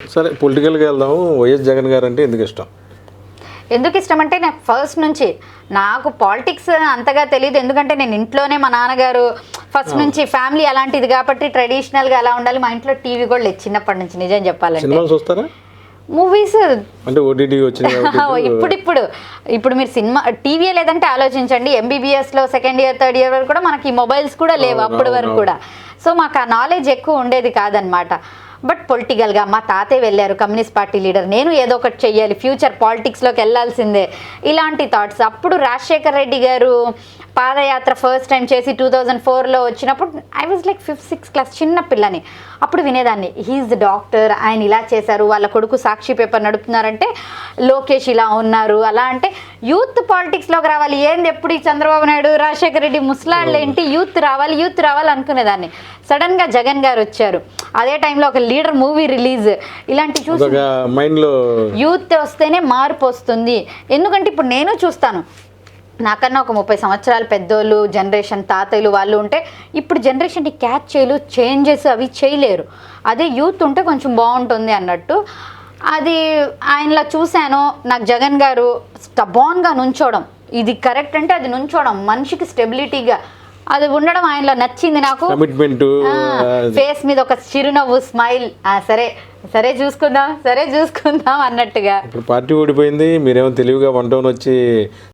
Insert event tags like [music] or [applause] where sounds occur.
సరే పొలిటికల్గా వెళ్దాము. వైఎస్ జగన్ గారు అంటే ఎందుకు ఇష్టం? ఎందుకు ఇష్టం అంటే నాకు ఫస్ట్ నుంచి నాకు పాలిటిక్స్ అంతగా తెలియదు ఎందుకంటే నేను ఇంట్లోనే మా నాన్నగారు ఫస్ట్ నుంచి ఫ్యామిలీ అలాంటిది కాబట్టి ట్రెడిషనల్గా ఎలా ఉండాలి. మా ఇంట్లో టీవీ కూడా లేదు చిన్నప్పటి నుంచి నిజం చెప్పాలంటే. చూస్తారా? మూవీస్ అంటే ఓటీటీ వచ్చింది కాబట్టి [laughs] ఇప్పుడిప్పుడు. ఇప్పుడు మీరు సినిమా టీవీ లేదంటే ఆలోచించండి. ఎంబీబీఎస్లో సెకండ్ ఇయర్ థర్డ్ ఇయర్ వరకు కూడా మనకి మొబైల్స్ కూడా లేవు అప్పటి వరకు కూడా. సో మాకు ఆ నాలెడ్జ్ ఎక్కువ ఉండేది కాదనమాట బట్ పొలిటికల్గా మా తాతయ్య వెళ్ళారు కమ్యూనిస్ట్ పార్టీ లీడర్. నేను ఏదో ఒకటి చెయ్యాలి ఫ్యూచర్ పాలిటిక్స్లోకి వెళ్ళాల్సిందే. ఇలాంటి థాట్స్ అప్పుడు రాజశేఖర్ రెడ్డి గారు పాదయాత్ర ఫస్ట్ టైం చేసి టూ థౌజండ్ ఫోర్లో వచ్చినప్పుడు I was like fifth sixth class చిన్న పిల్లని. అప్పుడు వినేదాన్ని హీఈస్ డాక్టర్ ఆయన ఇలా చేశారు వాళ్ళ కొడుకు సాక్షి పేపర్ నడుపుతున్నారంటే లోకేష్ ఇలా ఉన్నారు. అలా అంటే యూత్ పాలిటిక్స్లోకి రావాలి. ఏంది ఎప్పుడు ఈ చంద్రబాబు నాయుడు రాజశేఖర రెడ్డి ముసలాళ్ళు ఏంటి యూత్ రావాలి యూత్ రావాలి అనుకునేదాన్ని. సడన్గా జగన్ గారు వచ్చారు. అదే టైంలో ఒక లీడర్ మూవీ రిలీజ్. ఇలాంటి చూసి మైండ్లో యూత్ వస్తేనే మార్పు వస్తుంది. ఎందుకంటే ఇప్పుడు నేను చూస్తాను. నాకన్నా ఒక ముప్పై సంవత్సరాల పెద్దోళ్ళు జనరేషన్ తాతయ్యలు వాళ్ళు ఉంటే ఇప్పుడు జనరేషన్ని క్యాచ్ చేయలు చేంజెస్ అవి చేయలేరు. అదే యూత్ ఉంటే కొంచెం బాగుంటుంది అన్నట్టు. అది ఆయనలో చూశాను. నాకు జగన్ గారు స్టబాన్గా నుంచోవడం ఇది కరెక్ట్ అంటే అది నుంచోవడం మనిషికి స్టెబిలిటీగా అది ఉండడం ఆయనలో నచ్చింది నాకు. కమిట్మెంట్ ఫేస్ మీద ఒక చిరునవ్వు స్మైల్ సరే సరే చూసుకుందాం సరే చూసుకుందాం అన్నట్టుగా. ఇప్పుడు పార్టీ ఓడిపోయింది మీరేమో తెలివిగా వన్ టౌన్ వచ్చి